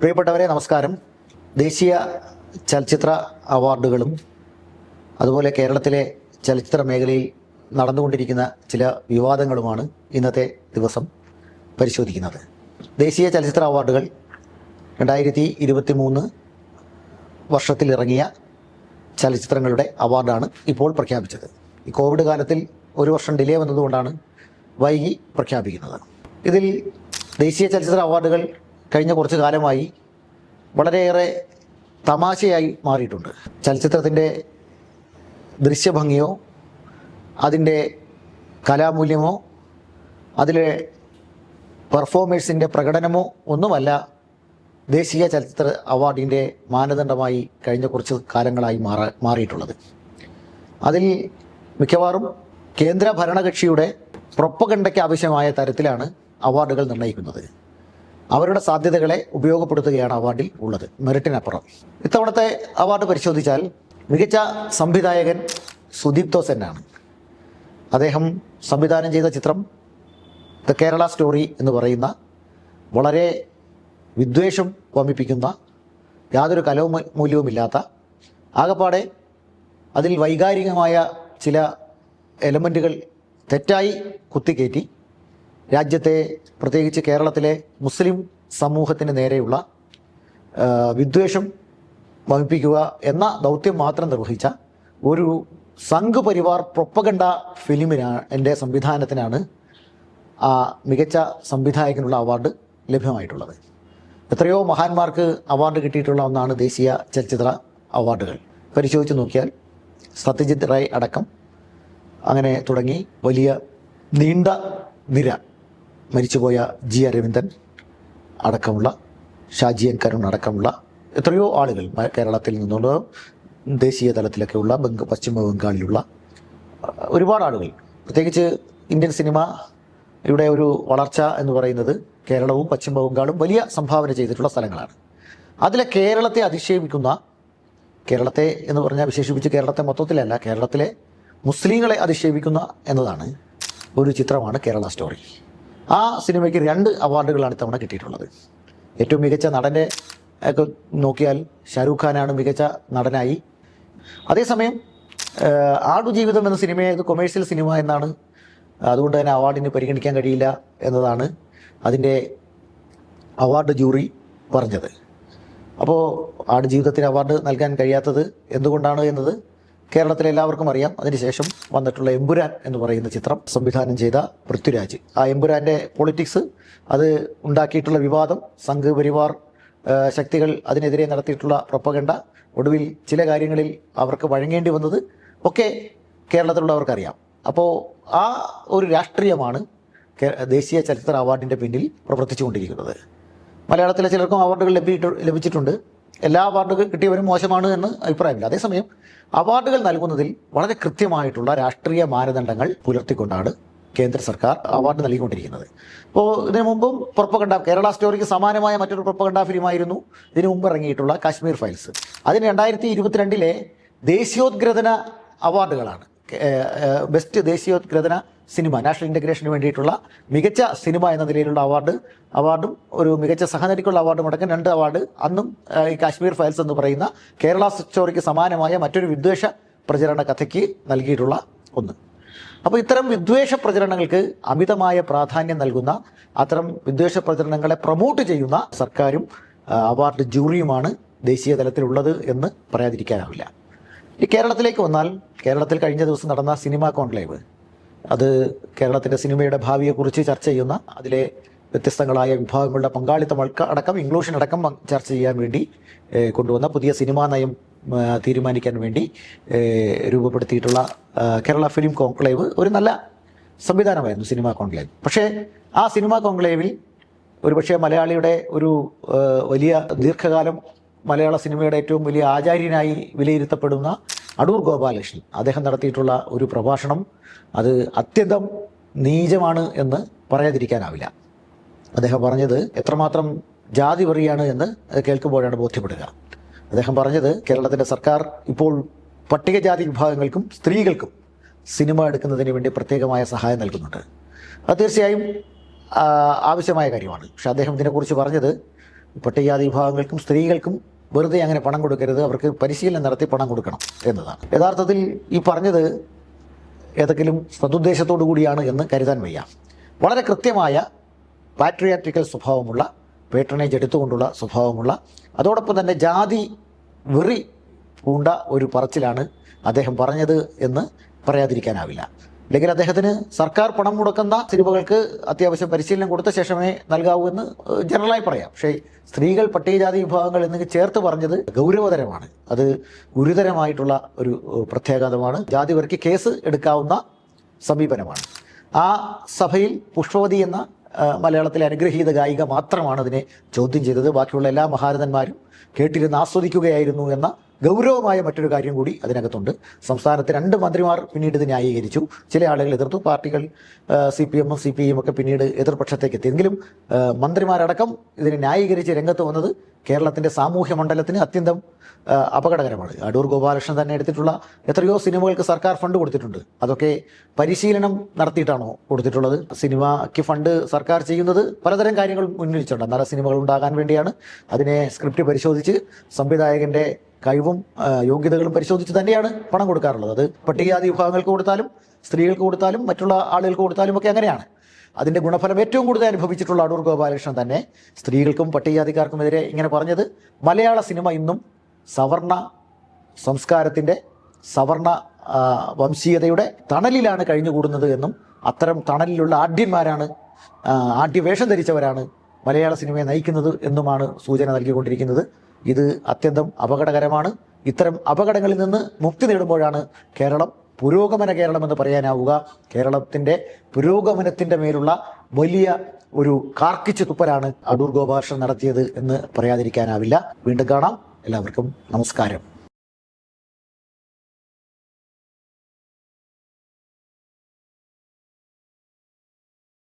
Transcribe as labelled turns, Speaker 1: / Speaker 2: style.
Speaker 1: പ്രിയപ്പെട്ടവരെ നമസ്കാരം. ദേശീയ ചലച്ചിത്ര അവാർഡുകളും അതുപോലെ കേരളത്തിലെ ചലച്ചിത്ര മേഖലയിൽ നടന്നുകൊണ്ടിരിക്കുന്ന ചില വിവാദങ്ങളുമാണ് ഇന്നത്തെ ദിവസം പരിശോധിക്കുന്നത്. ദേശീയ ചലച്ചിത്ര അവാർഡുകൾ രണ്ടായിരത്തി ഇരുപത്തി മൂന്ന് വർഷത്തിലിറങ്ങിയ ചലച്ചിത്രങ്ങളുടെ അവാർഡാണ് ഇപ്പോൾ പ്രഖ്യാപിച്ചത്. ഈ കോവിഡ് കാലത്തിൽ ഒരു വർഷം ഡിലേ വന്നതുകൊണ്ടാണ് വൈകി പ്രഖ്യാപിക്കുന്നത്. ഇതിൽ ദേശീയ ചലച്ചിത്ര അവാർഡുകൾ കഴിഞ്ഞ കുറച്ച് കാലമായി വളരെയേറെ തമാശയായി മാറിയിട്ടുണ്ട്. ചലച്ചിത്രത്തിന്റെ ദൃശ്യഭംഗിയോ അതിന്റെ കലാമൂല്യമോ അതിലെ പെർഫോമേഴ്സിന്റെ പ്രകടനമോ ഒന്നുമല്ല ദേശീയ ചലച്ചിത്ര അവാർഡിന്റെ മാനദണ്ഡമായി കഴിഞ്ഞ കുറച്ച് കാലങ്ങളായി മാറ മാറിയിട്ടുള്ളത്. അതിൽ മിക്കവാറും കേന്ദ്ര ഭരണകക്ഷിയുടെ പ്രൊപ്പഗണ്ടയ്ക്ക് ആവശ്യമായ തരത്തിലാണ് അവാർഡുകൾ നിർണയിക്കുന്നത്. അവരുടെ സാധ്യതകളെ ഉപയോഗപ്പെടുത്തുകയാണ് അവാർഡിൽ ഉള്ളത്. മെറിറ്റിനപ്പുറം. ഇത്തവണത്തെ അവാർഡ് പരിശോധിച്ചാൽ മികച്ച സംവിധായകൻ സുദീപ്തോ സെന്നാണ് അദ്ദേഹം സംവിധാനം ചെയ്ത ചിത്രം ദ കേരള സ്റ്റോറി എന്ന് പറയുന്ന വളരെ വിദ്വേഷം വമിപ്പിക്കുന്ന യാതൊരു കലമൂല്യവുമില്ലാത്ത ആകപ്പാടെ അതിൽ വൈകാരികമായ ചില എലമെന്റുകൾ തെറ്റായി കുത്തിക്കയറ്റി രാജ്യത്തെ പ്രത്യേകിച്ച് കേരളത്തിലെ മുസ്ലിം സമൂഹത്തിന് നേരെയുള്ള വിദ്വേഷം വമിപ്പിക്കുക എന്ന ദൗത്യം മാത്രം നിർവഹിച്ച ഒരു സംഘ് പരിവാർ പ്രൊപ്പഗണ്ട ഫിലിമിനാണ് എന്റെ സംവിധാനത്തിനാണ് ആ മികച്ച സംവിധായകനുള്ള അവാർഡ് ലഭ്യമായിട്ടുള്ളത്. എത്രയോ മഹാന്മാർക്ക് അവാർഡ് കിട്ടിയിട്ടുള്ള ഒന്നാണ് ദേശീയ ചലച്ചിത്ര അവാർഡുകൾ. പരിശോധിച്ച് നോക്കിയാൽ സത്യജിത് റായ് അടക്കം അങ്ങനെ തുടങ്ങി വലിയ നീണ്ട നിര. മരിച്ചുപോയ ജി അരവിന്ദൻ അടക്കമുള്ള ഷാജിയൻ കരുൺ അടക്കമുള്ള എത്രയോ ആളുകൾ കേരളത്തിൽ നിന്നുള്ള ദേശീയ തലത്തിലൊക്കെയുള്ള ബംഗ പശ്ചിമ ബംഗാളിലുള്ള ഒരുപാട് ആളുകൾ. പ്രത്യേകിച്ച് ഇന്ത്യൻ സിനിമ ഇവിടെ ഒരു വളർച്ച എന്ന് പറയുന്നത് കേരളവും പശ്ചിമ ബംഗാളും വലിയ സംഭാവന ചെയ്തിട്ടുള്ള സ്ഥലങ്ങളാണ്. അതിലെ കേരളത്തെ അധിക്ഷേപിക്കുന്ന കേരളത്തെ എന്ന് പറഞ്ഞാൽ വിശേഷിപ്പിച്ച് കേരളത്തെ മൊത്തത്തിലല്ല കേരളത്തിലെ മുസ്ലിങ്ങളെ അധിക്ഷേപിക്കുന്ന എന്നതാണ് ഒരു ചിത്രമാണ് കേരള സ്റ്റോറി. ആ സിനിമയ്ക്ക് രണ്ട് അവാർഡുകളാണ് ഇത്തവണ കിട്ടിയിട്ടുള്ളത്. ഏറ്റവും മികച്ച നടന്റെ ഒക്കെ നോക്കിയാൽ ഷാരൂഖ് ഖാനാണ് മികച്ച നടനായി. അതേസമയം ആടു ആടുജീവിതം എന്ന സിനിമയെ ഇത് കൊമേഴ്സ്യൽ സിനിമ എന്നാണ് അതുകൊണ്ട് തന്നെ അവാർഡിന് പരിഗണിക്കാൻ കഴിയില്ല എന്നതാണ് അതിന്റെ അവാർഡ് ജൂറി പറഞ്ഞത്. അപ്പോൾ ആടുജീവിതത്തിന് അവാർഡ് നൽകാൻ കഴിയാത്തത് എന്തുകൊണ്ടാണ് എന്നത് കേരളത്തിലെ എല്ലാവർക്കും അറിയാം. അതിനുശേഷം വന്നിട്ടുള്ള എമ്പുരാൻ എന്ന് പറയുന്ന ചിത്രം സംവിധാനം ചെയ്ത പൃഥ്വിരാജ്. ആ എമ്പുരാന്റെ പൊളിറ്റിക്സ് അത് ഉണ്ടാക്കിയിട്ടുള്ള വിവാദം സംഘ് പരിവാർ ശക്തികൾ അതിനെതിരെ നടത്തിയിട്ടുള്ള പ്രൊപ്പഗണ്ട ഒടുവിൽ ചില കാര്യങ്ങളിൽ അവർക്ക് വഴങ്ങേണ്ടി വന്നത് ഒക്കെ കേരളത്തിലുള്ളവർക്കറിയാം. അപ്പോൾ ആ ഒരു രാഷ്ട്രീയമാണ് ദേശീയ ചലച്ചിത്ര അവാർഡിന്റെ പിന്നിൽ പ്രവർത്തിച്ചുകൊണ്ടിരിക്കുന്നത്. മലയാളത്തിലെ ചിലർക്കും അവാർഡുകൾ ലഭിച്ചിട്ടുണ്ട്. എല്ലാ അവാർഡുകൾ കിട്ടിയവരും മോശമാണ് എന്ന് അഭിപ്രായമില്ല. അതേസമയം അവാർഡുകൾ നൽകുന്നതിൽ വളരെ കൃത്യമായിട്ടുള്ള രാഷ്ട്രീയ മാനദണ്ഡങ്ങൾ പുലർത്തിക്കൊണ്ടാണ് കേന്ദ്ര സർക്കാർ അവാർഡ് നൽകിക്കൊണ്ടിരിക്കുന്നത്. അപ്പോൾ ഇതിനു മുമ്പും പ്രൊപ്പകണ്ട കേരള സ്റ്റോറിക്ക് സമാനമായ മറ്റൊരു പ്രൊപ്പകണ്ട ഫിലിമായിരുന്നു ഇതിനു മുമ്പ് ഇറങ്ങിയിട്ടുള്ള കാശ്മീർ ഫയൽസ് അതിന് രണ്ടായിരത്തി ഇരുപത്തിരണ്ടിലെ ദേശീയോദ്ഗ്രഥന അവാർഡുകളാണ്. ബെസ്റ്റ് ദേശീയോദ്ഗ്രഥന സിനിമ നാഷണൽ ഇന്റഗ്രേഷന് വേണ്ടിയിട്ടുള്ള മികച്ച സിനിമ എന്ന നിലയിലുള്ള അവാർഡ് അവാർഡും ഒരു മികച്ച സഹനടിക്കുള്ള അവാർഡും അടക്കം രണ്ട് അവാർഡ് അന്നും ഈ കാശ്മീർ ഫയൽസ് എന്ന് പറയുന്ന കേരള സ്റ്റോറിക്ക് സമാനമായ മറ്റൊരു വിദ്വേഷ പ്രചരണ കഥയ്ക്ക് നൽകിയിട്ടുള്ള ഒന്ന്. അപ്പോൾ ഇത്തരം വിദ്വേഷ പ്രചരണങ്ങൾക്ക് അമിതമായ പ്രാധാന്യം നൽകുന്ന അത്തരം വിദ്വേഷ പ്രചരണങ്ങളെ പ്രൊമോട്ട് ചെയ്യുന്ന സർക്കാരും അവാർഡ് ജൂറിയുമാണ് ദേശീയ തലത്തിലുള്ളത് എന്ന് പറയാതിരിക്കാനാവില്ല. ഈ കേരളത്തിലേക്ക് വന്നാൽ കേരളത്തിൽ കഴിഞ്ഞ ദിവസം നടന്ന സിനിമ കോൺക്ലേവ് അത് കേരളത്തിന്റെ സിനിമയുടെ ഭാവിയെക്കുറിച്ച് ചർച്ച ചെയ്യുന്ന അതിലെ വ്യത്യസ്തങ്ങളായ വിഭാഗങ്ങളുടെ പങ്കാളിത്തം അടക്ക- ഇൻക്ലൂഷൻ അടക്കം ചർച്ച ചെയ്യാൻ വേണ്ടി കൊണ്ടുവന്ന പുതിയ സിനിമാ നയം തീരുമാനിക്കാൻ വേണ്ടി രൂപപ്പെടുത്തിയിട്ടുള്ള കേരള ഫിലിം കോൺക്ലേവ് ഒരു നല്ല സംവിധാനമായിരുന്നു സിനിമാ കോൺക്ലേവ്. പക്ഷേ ആ സിനിമാ കോൺക്ലേവിൽ ഒരുപക്ഷെ മലയാളിയുടെ ഒരു വലിയ ദീർഘകാലം മലയാള സിനിമയുടെ ഏറ്റവും വലിയ ആചാര്യനായി വിലയിരുത്തപ്പെടുന്ന അടൂർ ഗോപാലകൃഷ്ണൻ. അദ്ദേഹം നടത്തിയിട്ടുള്ള ഒരു പ്രഭാഷണം അത് അത്യന്തം നീചമാണ് എന്ന് പറയാതിരിക്കാനാവില്ല. അദ്ദേഹം പറഞ്ഞത് എത്രമാത്രം ജാതി വെറിയാണ് എന്ന് കേൾക്കുമ്പോഴാണ് ബോധ്യപ്പെടുക. അദ്ദേഹം പറഞ്ഞത് കേരളത്തിന്റെ സർക്കാർ ഇപ്പോൾ പട്ടികജാതി വിഭാഗങ്ങൾക്കും സ്ത്രീകൾക്കും സിനിമ എടുക്കുന്നതിന് വേണ്ടി പ്രത്യേകമായ സഹായം നൽകുന്നുണ്ട്. അത് തീർച്ചയായും ആവശ്യമായ കാര്യമാണ്. പക്ഷെ അദ്ദേഹം ഇതിനെക്കുറിച്ച് പറഞ്ഞത് പട്ടികജാതി വിഭാഗങ്ങൾക്കും സ്ത്രീകൾക്കും വെറുതെ അങ്ങനെ പണം കൊടുക്കരുത്. അവർക്ക് പരിശീലനം നടത്തി പണം കൊടുക്കണം എന്നതാണ്. യഥാർത്ഥത്തിൽ ഈ പറഞ്ഞത് ഏതെങ്കിലും സതുദ്ദേശത്തോടു കൂടിയാണ് എന്ന് കരുതാൻ വയ്യ. വളരെ കൃത്യമായ പാട്രിയാട്രിക്കൽ സ്വഭാവമുള്ള പേട്രണേജ് എടുത്തുകൊണ്ടുള്ള സ്വഭാവമുള്ള അതോടൊപ്പം തന്നെ ജാതി വെറി പൂണ്ട ഒരു പറച്ചിലാണ് അദ്ദേഹം പറഞ്ഞത് എന്ന് പറയാതിരിക്കാനാവില്ല. അല്ലെങ്കിൽ അദ്ദേഹത്തിന് സർക്കാർ പണം മുടക്കുന്ന സിനിമകൾക്ക് അത്യാവശ്യം പരിശീലനം കൊടുത്ത ശേഷമേ നൽകാവൂ എന്ന് ജനറലായി പറയാം. പക്ഷേ സ്ത്രീകൾ പട്ടികജാതി വിഭാഗങ്ങൾ എന്നൊക്കെ ചേർത്ത് പറഞ്ഞത് ഗൗരവതരമാണ്. അത് ഗുരുതരമായിട്ടുള്ള ഒരു പ്രത്യാഘാതമാണ്. ജാതിവർക്ക് കേസ് എടുക്കാവുന്ന സമീപനമാണ്. ആ സഭയിൽ പുഷ്പവതി എന്ന മലയാളത്തിലെ അനുഗ്രഹീത ഗായിക മാത്രമാണ് അതിനെ ചോദ്യം ചെയ്തത്. ബാക്കിയുള്ള എല്ലാ മഹാരഥന്മാരും കേട്ടിരുന്ന് ആസ്വദിക്കുകയായിരുന്നു എന്ന ഗൗരവമായ മറ്റൊരു കാര്യം കൂടി അതിനകത്തുണ്ട്. സംസ്ഥാനത്ത് രണ്ട് മന്ത്രിമാർ പിന്നീട് ഇത് ന്യായീകരിച്ചു. ചില ആളുകൾ എതിർത്തു. പാർട്ടികൾ സി പി എമ്മും സി പി ഐയും ഒക്കെ പിന്നീട് എതിർപക്ഷത്തേക്ക് എത്തിയെങ്കിലും മന്ത്രിമാരടക്കം ഇതിനെ ന്യായീകരിച്ച് രംഗത്ത് വന്നത് കേരളത്തിന്റെ സാമൂഹ്യ മണ്ഡലത്തിന് അത്യന്തം അപകടകരമാണ്. അടൂർ ഗോപാലകൃഷ്ണൻ തന്നെ എടുത്തിട്ടുള്ള എത്രയോ സിനിമകൾക്ക് സർക്കാർ ഫണ്ട് കൊടുത്തിട്ടുണ്ട്. അതൊക്കെ പരിശീലനം നടത്തിയിട്ടാണോ കൊടുത്തിട്ടുള്ളത്? സിനിമയ്ക്ക് ഫണ്ട് സർക്കാർ ചെയ്യുന്നത് പലതരം കാര്യങ്ങൾ മുന്നിൽ വെച്ചുണ്ട് നല്ല സിനിമകൾ ഉണ്ടാകാൻ വേണ്ടിയാണ്. അതിനെ സ്ക്രിപ്റ്റ് പരിശോധിച്ച് സംവിധായകന്റെ കഴിവും യോഗ്യതകളും പരിശോധിച്ച് തന്നെയാണ് പണം കൊടുക്കാറുള്ളത്. അത് പട്ടികജാതി വിഭാഗങ്ങൾക്ക് കൊടുത്താലും സ്ത്രീകൾക്ക് കൊടുത്താലും മറ്റുള്ള ആളുകൾക്ക് കൊടുത്താലും ഒക്കെ അങ്ങനെയാണ്. അതിന്റെ ഗുണഫലം ഏറ്റവും കൂടുതൽ അനുഭവിച്ചിട്ടുള്ള അടൂർ ഗോപാലകൃഷ്ണൻ തന്നെ സ്ത്രീകൾക്കും പട്ടികജാതിക്കാർക്കും പട്ടികജാതിക്കാർക്കുമെതിരെ ഇങ്ങനെ പറഞ്ഞത് മലയാള സിനിമ ഇന്നും സവർണ സംസ്കാരത്തിന്റെ സവർണ വംശീയതയുടെ തണലിലാണ് കഴിഞ്ഞുകൂടുന്നത് എന്നും അത്തരം തണലിലുള്ള ആഢ്യന്മാരാണ് ആഢ്യവേഷം ധരിച്ചവരാണ് മലയാള സിനിമയെ നയിക്കുന്നത് എന്നുമാണ് സൂചന നൽകിക്കൊണ്ടിരിക്കുന്നത്. ഇത് അത്യന്തം അപകടകരമാണ്. ഇത്തരം അപകടങ്ങളിൽ നിന്ന് മുക്തി നേടുമ്പോഴാണ് കേരളം പുരോഗമന കേരളം എന്ന് പറയാനാവുക. കേരളത്തിന്റെ പുരോഗമനത്തിന്റെ മേലുള്ള വലിയ ഒരു കാർക്കിച്ചു തുപ്പലാണ് അടൂർ ഗോപാലകൃഷ്ണൻ നടത്തിയത് എന്ന് പറയാതിരിക്കാനാവില്ല. വീണ്ടും കാണാം. എല്ലാവർക്കും നമസ്കാരം.